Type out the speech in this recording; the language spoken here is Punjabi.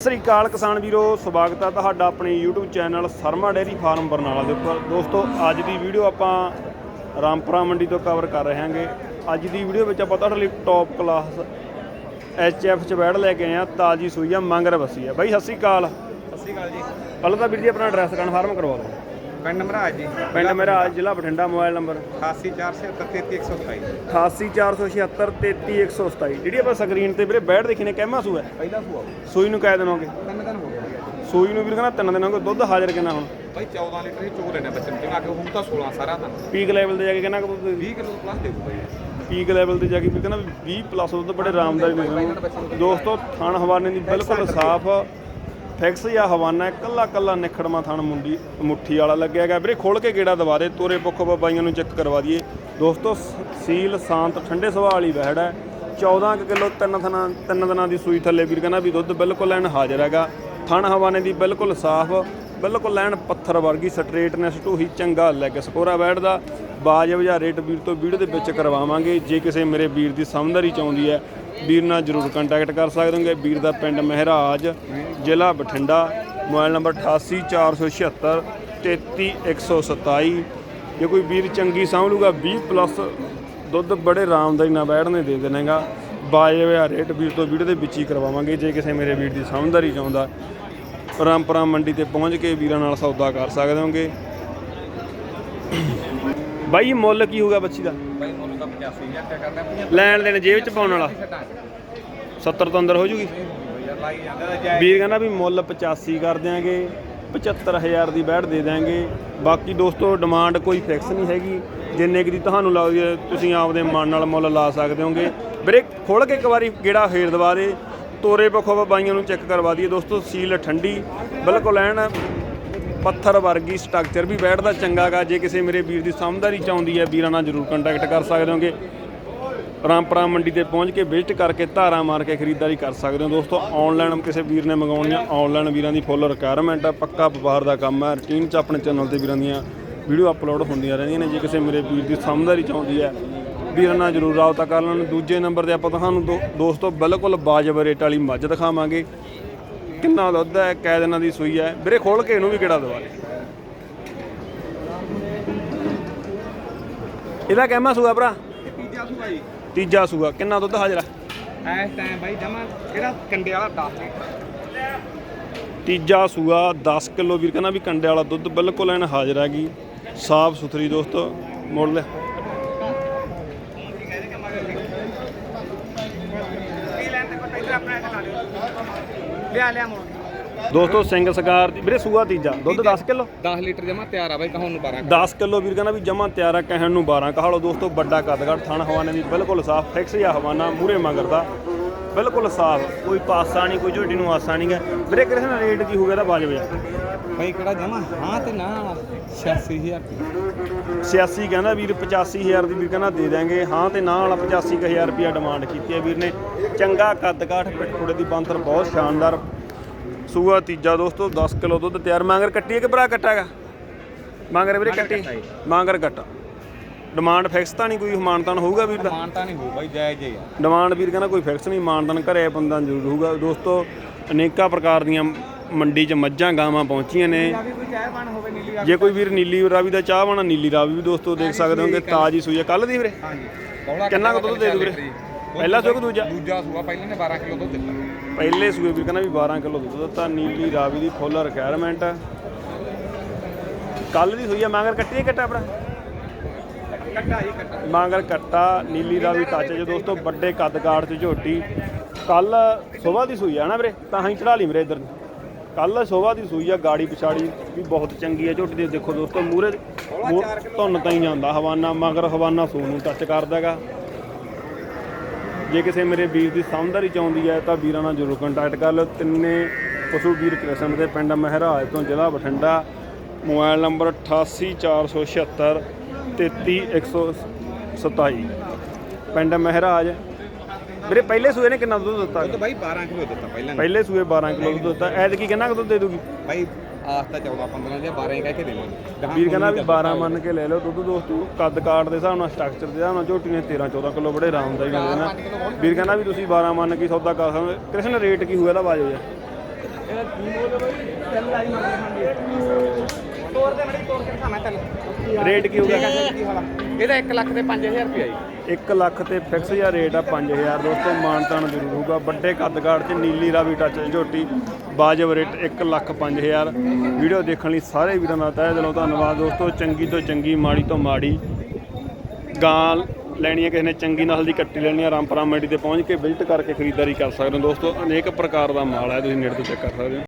ਸਤਿ ਸ੍ਰੀ ਅਕਾਲ ਕਿਸਾਨ ਵੀਰੋ ਸਵਾਗਤ ਹੈ ਤੁਹਾਡਾ ਆਪਣੇ YouTube channel Sarma dairy farm Barnala ਦੇ ਉੱਪਰ। ਦੋਸਤੋ ਅੱਜ ਦੀ ਵੀਡੀਓ ਆਪਾਂ ਰਾਮਪੁਰਾ ਮੰਡੀ ਤੋਂ ਕਵਰ ਕਰ ਰਹੇ ਹਾਂਗੇ। ਅੱਜ ਦੀ ਵੀਡੀਓ ਵਿੱਚ ਆਪਾਂ ਤੁਹਾਡੇ ਲਈ ਟੌਪ ਕਲਾਸ ਐਚਐਫ ਚ ਬੈੜ ਲੈ ਕੇ ਆਏ ਆ ਤਾਜੀ ਸੂਈ ਆ ਮੰਗਰ ਵਸੀ ਆ। ਬਾਈ ਸਤਿ ਸ੍ਰੀ ਅਕਾਲ। ਸਤਿ ਸ਼੍ਰੀ ਅਕਾਲ ਜੀ। ਪਹਿਲਾਂ ਤਾਂ ਵੀਰ ਜੀ ਆਪਣਾ ਐਡਰੈਸ ਕਨਫਰਮ ਕਰਵਾ ਦਿਓ। ਪਿੰਡ ਮਹਾਰਾਜ ਜੀ। ਪਿੰਡ ਮੇਰਾ ਜ਼ਿਲ੍ਹਾ ਬਠਿੰਡਾ ਮੋਬਾਈਲ ਨੰਬਰ। 884773127 884733127 ਜਿਹੜੀ ਆਪਾਂ ਸਕਰੀਨ ਤੇ ਵੀਰੇ ਬੈੜ ਦੇਖੀ ਨੇ ਕਹਿਮਾ ਸੂ ਹੈ ਪਹਿਲਾ ਸੂਆ ਸੂਈ ਨੂੰ ਕਾਇ ਦਿਨ ਹੋ ਗਏ ਤਿੰਨ ਦਿਨ ਹੋ ਗਏ। ਸੂਈ ਨੂੰ ਵੀਰ ਕਹਿੰਦਾ ਤਿੰਨ ਦਿਨ ਗਏ ਦੁੱਧ ਹਾਜ਼ਰ ਕਿੰਨਾ ਹੁਣ? ਭਾਈ 14 ਲੀਟਰ ਹੀ ਚੋਰ ਲੈਣੇ ਬੱਚੇ ਨੂੰ ਜਿਵੇਂ ਕਿ ਹੁਣ ਤਾਂ 16 ਸਾਰਾ ਤਾਂ ਪੀਕ ਲੈਵਲ ਤੇ ਜਾ ਕੇ ਕੁ ਦੁੱਧ 20 ਕਿਲੋ ਪਲੱਸ ਦੇ ਦੂਗਾ ਜੀ ਪੀਕ ਲੈਵਲ ਤੇ ਜਾ ਕੇ ਵੀ ਕਹਿੰਦਾ ਵੀ 20 ਪਲੱਸ ਦੁੱਧ ਬੜੇ ਆਰਾਮਦਾਰੀ ਨੇ ਦੋਸਤੋ ਥਣ ਹਵਾਨੇ ਦੀ ਬਿਲਕੁਲ ਸਾਫ਼ ਫਿਕਸ ਜਾਂ ਹਵਾਨਾ ਹੈ, ਕੱਲਾ ਕੱਲਾ ਨਿਖੜਮਾ ਥਣ ਮੁੰਡੀ ਮੁੱਠੀ ਵਾਲਾ ਲੱਗਿਆ ਗਿਆ ਵੀਰੇ ਖੋਲ ਕੇ ਗੇੜਾ ਦਵਾ ਦੇ ਤੋਰੇ ਪੁੱਖ ਬਾਈਆਂ ਨੂੰ ਚੈੱਕ ਕਰਵਾ ਦਈਏ। ਦੋਸਤੋ ਸ- ਸੀਲ ਸ਼ਾਂਤ ਠੰਡੇ ਸੁਭਾਅ ਵਾਲੀ ਵਹਿੜ ਹੈ। 14 ਕੁ ਕਿਲੋ ਤਿੰਨ ਥਣਾ ਤਿੰਨ ਦਿਨਾਂ ਦੀ ਸੂਈ ਥੱਲੇ ਵੀਰ ਕਹਿੰਦਾ ਵੀ ਦੁੱਧ ਬਿਲਕੁਲ ਐਨ ਹਾਜ਼ਰ ਹੈਗਾ। ਥਣ ਹਵਾਨੇ ਦੀ ਬਿਲਕੁਲ ਸਾਫ਼ ਬਿਲਕੁਲ ਐਨ ਪੱਥਰ ਵਰਗੀ ਸਟ੍ਰੇਟਨੈਸ ਢੂਹੀ ਚੰਗਾ ਲੈਗ ਸਕੋਰਾ ਬੈਠਦਾ ਬਾਜਬ ਜਾਂ ਰੇਟ ਵੀਰ ਤੋਂ ਵੀਡੀਓ ਦੇ ਵਿੱਚ ਕਰਵਾਵਾਂਗੇ। ਜੇ ਕਿਸੇ ਮੇਰੇ ਵੀਰ ਦੀ ਸਮਝਦਾਰੀ ਚਾਹੁੰਦੀ ਹੈ ਵੀਰ ਨਾਲ ਜਰੂਰ ਕੰਟੈਕਟ ਕਰ ਸਕਦੇ ਹੋਗੇ। ਵੀਰ ਦਾ ਪਿੰਡ ਮਹਿਰਾਜ, ਜ਼ਿਲ੍ਹਾ ਬਠਿੰਡਾ, ਮੋਬਾਈਲ ਨੰਬਰ 8846 33127 ਜੇ ਕੋਈ ਵੀਰ ਚੰਗੀ ਸਾਂਭ ਲੂਗਾ 20 ਪਲੱਸ ਦੁੱਧ ਬੜੇ ਆਰਾਮਦਾਈ ਨਾਲ ਬੈਠਣੇ ਦੇ ਦੇਣੇਗਾ। ਬਾਜਬ ਜਾਂ ਰੇਟ ਵੀਰ ਤੋਂ ਵੀਡੀਓ ਦੇ ਵਿੱਚ ਹੀ ਕਰਵਾਵਾਂਗੇ, ਜੇ ਕਿਸੇ ਮੇਰੇ ਵੀਰ ਦੀ ਸਮਝਦਾਰੀ ਚਾਹੁੰਦਾ ਰਾਮਪੁਰਾ ਮੰਡੀ ਤੇ ਪਹੁੰਚ ਕੇ ਵੀਰਾਂ ਨਾਲ ਸੌਦਾ ਕਰ ਸਕਦੇ ਹੋਗੇ। ਬਾਈ ਮੁੱਲ ਕੀ ਹੋਊਗਾ ਬੱਚੀ ਦਾ? 85000 ਕਿਆ ਕਰਦਾ 50 ਲੈਣ ਦੇਣ ਜੇਬ ਚ ਪਾਉਣ ਵਾਲਾ। 70 ਤੋਂ ਅੰਦਰ ਹੋ ਜੂਗੀ। ਲਾਈ ਜਾਂਦਾ ਜਾਇ ਵੀਰ ਕਹਿੰਦਾ ਵੀ ਮੁੱਲ 85 ਕਰ ਦਿਆਂਗੇ 75000 ਦੀ ਬੈਠ ਦੇ ਦਿਆਂਗੇ। ਬਾਕੀ ਦੋਸਤੋ ਡਿਮਾਂਡ ਕੋਈ ਫਿਕਸ ਨਹੀਂ ਹੈਗੀ। ਜਿੰਨੇ ਕੁ ਦੀ ਤੁਹਾਨੂੰ ਲੱਗਦੀ ਹੈ, ਤੁਸੀਂ ਆਪਦੇ ਮਨ ਨਾਲ ਮੁੱਲ ਲਾ ਸਕਦੇ ਹੋਗੇ। ਵੀਰੇ ਖੋਲ ਕੇ ਇੱਕ ਵਾਰੀ ਗੇੜਾ ਫੇਰ ਦਵਾ ਦੇ। ਤੋਰੇ ਪੱਖੋਂ ਬਾਈਆਂ ਨੂੰ ਚੈੱਕ ਕਰਵਾ ਦਈਏ। ਦੋਸਤੋ, ਸੀਲ ਠੰਡੀ। ਬਿਲਕੁਲ ਐਨ ਪੱਥਰ ਵਰਗੀ ਸਟਰਕਚਰ ਵੀ ਬੈਠਦਾ ਚੰਗਾਗਾ ਜੇ ਕਿਸੇ ਮੇਰੇ ਵੀਰ ਦੀ ਸਮਝਦਾਰੀ ਚਾਹੁੰਦੀ ਹੈ, ਵੀਰਾਂ ਨਾਲ ਜਰੂਰ ਕੰਟੈਕਟ ਕਰ ਸਕਦੇ ਹੋਗੇ। ਰਾਮਪੁਰਾ ਮੰਡੀ ਤੇ ਪਹੁੰਚ ਕੇ ਵਿਜ਼ਿਟ ਕਰਕੇ ਧਾਰਾ ਮਾਰ ਕੇ ਖਰੀਦਦਾਰੀ ਕਰ ਸਕਦੇ ਹੋ। ਦੋਸਤੋ ਆਨਲਾਈਨ ਕਿਸੇ ਵੀਰ ਨੇ ਮੰਗਾਉਣੀ ਆ। ਆਨਲਾਈਨ ਵੀਰਾਂ ਦੀ ਫੁੱਲ ਰਿਕੁਆਇਰਮੈਂਟ ਆ। ਪੱਕਾ ਵਪਾਰ ਦਾ ਕੰਮ ਹੈ ਰੂਟੀਨ ਚ ਆਪਣੇ ਚੈਨਲ ਤੇ ਵੀਰਾਂ ਦੀਆਂ ਵੀਡੀਓ ਅਪਲੋਡ ਹੁੰਦੀਆਂ ਰਹਿੰਦੀਆਂ ਨੇ। ਜੇ ਕਿਸੇ ਮੇਰੇ ਵੀਰ ਦੀ ਸਮਝਦਾਰੀ ਚਾਹੁੰਦੀ ਹੈ, ਵੀਰਾਂ ਨਾਲ ਜਰੂਰ ਰਾਬਤਾ ਕਰ ਲੈਣ। ਦੂਜੇ ਨੰਬਰ ਤੇ ਆਪਾਂ ਤੁਹਾਨੂੰ ਦੋ- ਦੋਸਤੋ, ਬਿਲਕੁਲ ਵਾਜਬ ਰੇਟ ਵਾਲੀ ਮੱਝ ਦਿਖਾਵਾਂਗੇ। ਕਿੰਨਾ ਦੁੱਧ ਹੈ ਕੈ ਦਿਨਾਂ ਦੀ ਸੂਈ ਹੈ। ਵੀਰੇ ਖੋਲ ਕੇ ਇਹਨੂੰ ਵੀ ਕਿਹੜਾ ਦਵਾ? ਇਹਦਾ ਕਹਿਮਾ ਸੂਆ ਭਰਾ? ਤੀਜਾ ਸੂਆ ਜੀ। ਤੀਜਾ ਸੂਆ। ਕਿੰਨਾ ਦੁੱਧ ਹਾਜ਼ਰ? ਆ ਐਸ ਟਾਈਮ ਭਾਈ ਜਮਾ ਕਿਹੜਾ ਕੰਡੇ ਵਾਲਾ 10 ਲੀਟਰ। ਤੀਜਾ ਸੂਆ 10 ਕਿਲੋ ਵੀਰ ਕਹਿੰਦਾ ਵੀ ਕੰਡੇ ਵਾਲਾ ਦੁੱਧ ਬਿਲਕੁਲ ਐਨ ਹਾਜ਼ਰ ਹੈਗੀ। ਸਾਫ਼ ਸੁਥਰੀ ਦੋਸਤੋ ਮੋੜ ਲੈ ਕੀ ਲੈਣ ਤੇ ਕੋਈ ਇੱਧਰ ਆਪਣਾ ਇੱਧਰ ਲਾ ਦਿਓ। ਲਿਆ ਲਿਆ ਮੋੜ ਦੋਸਤੋ ਸਿੰਘ ਸਕਾਰ ਦੀ ਵੀਰੇ ਸੂਆ ਤੀਜਾ। ਦੁੱਧ 10 ਕਿਲੋ? 10 ਲੀਟਰ ਜਮਾ ਤਿਆਰ ਆ ਭਾਈ ਕਹੋਂ ਨੂੰ 12 10 ਕਿਲੋ ਵੀਰ ਕਹਿੰਦਾ ਵੀ ਜਮਾ ਤਿਆਰ ਆ ਕਹਿਣ ਨੂੰ 12 ਕਹਾ ਲਓ ਦੋਸਤੋ ਵੱਡਾ ਕੱਦਗੜ। ਥਣ ਹਵਾਨੇ ਦੀ ਬਿਲਕੁਲ ਸਾਫ਼ ਫਿਕਸ ਜਾਂ ਹਵਾਨਾ ਮੂਰੇ ਮੰਗਰਦਾ ਬਿਲਕੁਲ ਸਾਫ਼। ਕੋਈ ਪਾਸਾ ਨਹੀਂ ਕੋਈ ਝੋਟੀ ਨੂੰ ਆਸਾ ਨਹੀਂ ਗਾ। ਵੀਰੇ ਕਿਸੇ ਨਾਲ ਰੇਟ ਕੀ ਹੋ ਗਿਆ ਦਾ ਬਾਜਬ ਜਾ ਭਾਈ ਕਿਹੜਾ ਜਮਾ? ਹਾਂ ਤੇ ਨਾ। 86000 86 ਕਹਿੰਦਾ ਵੀਰ 85000 ਦੀ ਵੀਰ ਕਹਿੰਦਾ ਦੇ ਦਾਂਗੇ ਹਾਂ ਤੇ ਨਾ ਵਾਲਾ 85000 ਰੁਪਿਆ ਡਿਮਾਂਡ ਕੀਤੀ ਹੈ ਵੀਰ ਨੇ। ਚੰਗਾ ਕੱਦ ਕਾਠ ਪਿੱਠੋੜੇ ਦੀ ਬੰਤਰ ਬਹੁਤ ਸ਼ਾਨਦਾਰ। ਸੂਆ ਤੀਜਾ ਦੋਸਤੋ 10 ਕਿਲੋ ਦੁੱਧ ਤਿਆਰ। ਮੰਗਰ ਕੱਟੀ ਹੈ ਕਿ ਭਰਾ ਕੱਟਾਗਾ ਮੰਗਰ ਵੀਰੇ ਕੱਟੀ? ਮੰਗਰ ਕੱਟਾ। ਡਿਮਾਂਡ ਫਿਕਸ ਤਾਂ ਨਹੀਂ ਕੋਈ ਮਾਨਤਾਨ ਹੋਊਗਾ ਵੀਰ ਦਾ? ਮਾਨਤਾ ਨਹੀਂ ਹੋ ਭਾਈ ਜਾਇਜ਼ ਹੀ ਆ। ਡਿਮਾਂਡ ਵੀਰ ਕਹਿੰਦਾ ਕੋਈ ਫਿਕਸ ਨਹੀਂ ਮਾਨਤਾਨ ਘਰੇ ਬੰਦਾ ਜ਼ਰੂਰ ਹੋਊਗਾ। ਦੋਸਤੋ ਅਨੇਕਾਂ ਪ੍ਰਕਾਰ ਦੀਆਂ ਮੰਡੀ 'ਚ ਮੱਝਾਂ ਗਾਵਾਂ ਪਹੁੰਚੀਆਂ ਨੇ। ਜੇ ਕੋਈ ਵੀਰ ਨੀਲੀ ਰਾਵੀ ਦਾ ਚਾਹ ਬਣਾ ਨੀਲੀ ਰਾਵੀ ਵੀ ਦੋਸਤੋ ਦੇਖ ਸਕਦੇ ਹੋਗੇ ਤਾਜੀ ਸੂਈ ਹੈ ਕੱਲ ਦੀ ਵੀਰੇ? ਹਾਂਜੀ। ਕਿੰਨਾ ਕੁ ਦੁੱਧ ਦੇ ਦੂ ਵੀਰੇ ਪਹਿਲਾ ਸੂਆ ਕਿ ਦੂਜਾ? ਦੂਜਾ ਸੂਆ ਪਹਿਲੇ ਨੇ 12 ਕਿਲੋ ਦੁੱਧ ਦਿੱਤਾ। ਪਹਿਲੇ ਸੂਏ ਵੀਰ ਕਹਿੰਦਾ ਵੀ 12 ਕਿਲੋ ਦੁੱਧ ਦਿੱਤਾ ਨੀਲੀ ਰਾਵੀ ਦੀ ਫੁੱਲ ਰਿਕੁਆਇਰਮੈਂਟ ਕੱਲ ਦੀ ਸੂਈ ਹੈ ਮਾਂਗਰ ਕੱਟੀ ਹੈ ਕੱਟਾ ਆਪਣਾ? ਕੱਟਾ ਜੀ ਕੱਟਾ। ਮਾਂਗਰ ਕੱਟਾ ਨੀਲੀ ਰਾਵੀ ਟੱਚ ਜੇ ਦੋਸਤੋ ਵੱਡੇ ਕੱਦ ਕਾਠ ਚ ਝੋਟੀ। ਕੱਲ ਸਵੇਰ ਦੀ ਸੂਈ ਆ ਨਾ ਵੀਰੇ? ਤਾਂ ਹੀ ਚੜਾ ਲਈ ਵੀਰੇ ਇੱਧਰ ਕੱਲ ਸਵੇਰ ਦੀ ਸੂਈ ਆ, ਗਾੜੀ ਪਛਾੜੀ ਵੀ ਬਹੁਤ ਚੰਗੀ ਆ, ਝੋਟੀ ਦੇ। ਦੇਖੋ ਦੋਸਤੋ ਮੂਰੇ ਧੁੰਨ ਤਾਂ ਹੀ ਜਾਂਦਾ ਹਵਾਨਾ, ਮਗਰ ਹਵਾਨਾ ਸੂ ਨੂੰ ਟੱਚ ਕਰਦਾਗਾ। ਜੇ ਕਿਸੇ ਮੇਰੇ ਵੀਰ ਦੀ ਸਮਝਦਾਰੀ ਚਾਹੁੰਦੀ ਹੈ ਤਾਂ ਵੀਰਾਂ ਨਾਲ ਜ਼ਰੂਰ ਕੰਟੈਕਟ ਕਰ ਲਓ। ਤਿੰਨੇ ਪਸ਼ੂ ਵੀਰ ਕ੍ਰਿਸ਼ਨ ਦੇ ਪਿੰਡ ਮਹਿਰਾਜ ਤੋਂ ਜ਼ਿਲ੍ਹਾ ਬਠਿੰਡਾ। ਮੋਬਾਈਲ ਨੰਬਰ 88476 33127 ਪਿੰਡ ਮਹਿਰਾਜ ਵੀਰੇ ਪਹਿਲੇ ਸੂਏ ਨੇ ਕਿੰਨਾ ਦੁੱਧ ਦਿੱਤਾ? ਬਾਈ 12 ਕਿਲੋ ਦਿੱਤਾ ਪਹਿਲਾਂ ਨੇ। ਪਹਿਲੇ ਸੂਏ 12 ਕਿਲੋ ਦੁੱਧ ਦਿੱਤਾ। ਐਤਕੀ ਕਿੰਨਾ ਕੁ ਦੁੱਧ ਦੇ ਦੂਗੀ? ਬਾਈ ਆਸ ਤਾਂ 14 15 ਜਾਂ 12 ਹੀ ਕਹਿ ਕੇ ਦੇਵਾਂਗੇ ਵੀਰ ਕਹਿੰਦਾ ਵੀ ਕੋਈ 12 ਮੰਨ ਕੇ ਲੈ ਲਓ ਦੁੱਧ ਦੋਸਤੋ। ਕੱਦ ਕਾਠ ਦੇ ਹਿਸਾਬ ਨਾਲ ਸਟਰਕਚਰ ਦੇ ਹਿਸਾਬ ਨਾਲ ਝੋਟੀ ਨੇ 13 14 ਕਿਲੋ ਬੜੇ ਆਰਾਮਦਾਰੀ ਨਾਲ ਦੇਣਾ ਵੀਰ ਕਹਿੰਦਾ ਵੀ ਤੁਸੀਂ 12 ਮੰਨ ਕੇ ਸੌਦਾ ਕਰ ਸਕਦੇ ਹੋ। ਕ੍ਰਿਸ਼ਨ ਰੇਟ ਕੀ ਹੋਇਆ ਇਹਦਾ ਬਾਜੋ ਜੀ ਚੱਲ ਲਾਈ ਮਾਰ ਤੋਰ ਦੇ ਮੜੀ ਤੋਰ ਕੇ ਦਿਖਾਵਾਂ ਚੱਲ ਰੇਟ ਕੀ ਹੋਊਗਾ? ਇਹਦਾ 1 ਲੱਖ ਤੇ 5000 ਰੁਪਏ ਜੀ। 1 ਲੱਖ ਤੇ ਫਿਕਸ ਜਿਹਾ ਰੇਟ ਆ 5000 ਦੋਸਤੋ ਮਾਨਤਾਨ ਜ਼ਰੂਰ ਹੋਊਗਾ। ਵੱਡੇ ਕੱਦਗਾੜ 'ਚ ਨੀਲੀ ਰਾਵੀ ਟੱਚ ਝੋਟੀ ਬਾਜਬ ਰੇਟ 1 ਲੱਖ 5000 ਵੀਡੀਓ ਦੇਖਣ ਲਈ ਸਾਰੇ ਵੀਰਾਂ ਦਾ ਤਹਿ ਦਿਲੋਂ ਧੰਨਵਾਦ ਦੋਸਤੋ, ਚੰਗੀ ਤੋਂ ਚੰਗੀ, ਮਾੜੀ ਤੋਂ ਮਾੜੀ। ਗਾਂ ਲੈਣੀ ਹੈ ਕਿਸੇ ਨੇ ਚੰਗੀ ਨਸਲ ਦੀ ਕੱਟੀ ਲੈਣੀ ਹੈ ਰਾਮਪੁਰਾ ਮੰਡੀ ਤੇ ਪਹੁੰਚ ਕੇ ਵਿਜ਼ਿਟ ਕਰਕੇ ਖਰੀਦਦਾਰੀ ਕਰ ਸਕਦੇ ਹੋ ਦੋਸਤੋ। ਅਨੇਕ ਪ੍ਰਕਾਰ ਦਾ ਮਾਲ ਹੈ, ਤੁਸੀਂ ਨੇੜੇ ਤੋਂ ਚੈੱਕ ਕਰ ਸਕਦੇ ਹੋ।